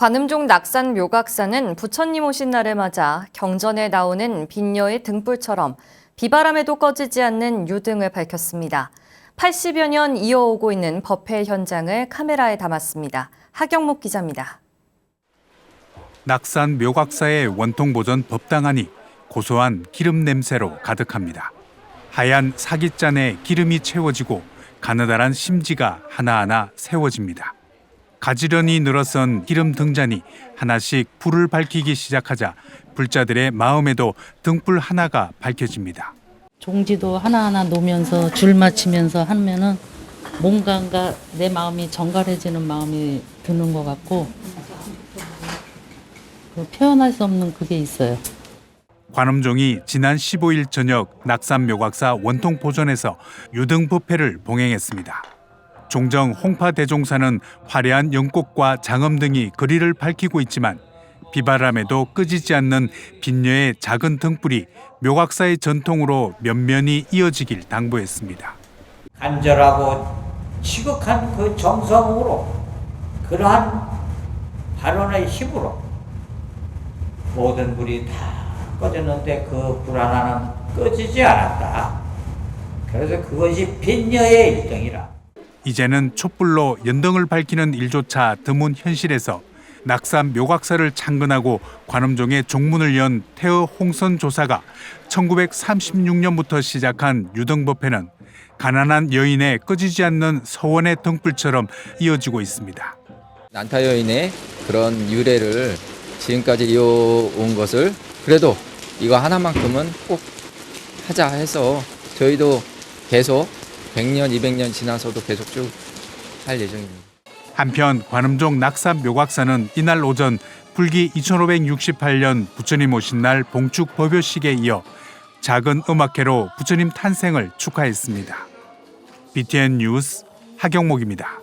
관음종 낙산 묘각사는 부처님 오신 날을 맞아 경전에 나오는 빈녀의 등불처럼 비바람에도 꺼지지 않는 유등을 밝혔습니다. 80여 년 이어오고 있는 법회 현장을 카메라에 담았습니다. 하경목 기자입니다. 낙산 묘각사의 원통 보존 법당안이 고소한 기름 냄새로 가득합니다. 하얀 사깃잔에 기름이 채워지고 가느다란 심지가 하나하나 세워집니다. 가지런히 늘어선 기름 등잔이 하나씩 불을 밝히기 시작하자 불자들의 마음에도 등불 하나가 밝혀집니다. 종지도 하나하나 놓으면서 줄 맞추면서 하면은 뭔가가 내 마음이 정갈해지는 마음이 드는 것 같고 그 표현할 수 없는 그게 있어요. 관음종이 지난 15일 저녁 낙산 묘각사 원통 보존에서 유등 부패를 봉행했습니다. 종정 홍파 대종사는 화려한 연꽃과 장엄 등이 거리를 밝히고 있지만 비바람에도 끄지지 않는 빈녀의 작은 등불이 묘각사의 전통으로 면면이 이어지길 당부했습니다. 간절하고 지극한 그 정성으로 그러한 발언의 힘으로 모든 불이 다 꺼졌는데 그 불 하나는 꺼지지 않았다. 그래서 그것이 빈녀의 일등이라. 이제는 촛불로 연등을 밝히는 일조차 드문 현실에서 낙산 묘각사를 창건하고 관음종의 종문을 연 태어 홍선 조사가 1936년부터 시작한 유등법회는 가난한 여인의 꺼지지 않는 서원의 등불처럼 이어지고 있습니다. 난타 여인의 그런 유래를 지금까지 이어온 것을 그래도 이거 하나만큼은 꼭 하자 해서 저희도 계속 100년, 200년 지나서도 계속 쭉 할 예정입니다. 한편 관음종 낙산 묘각사는 이날 오전 불기 2568년 부처님 오신 날 봉축 법요식에 이어 작은 음악회로 부처님 탄생을 축하했습니다. BTN 뉴스 하경목입니다.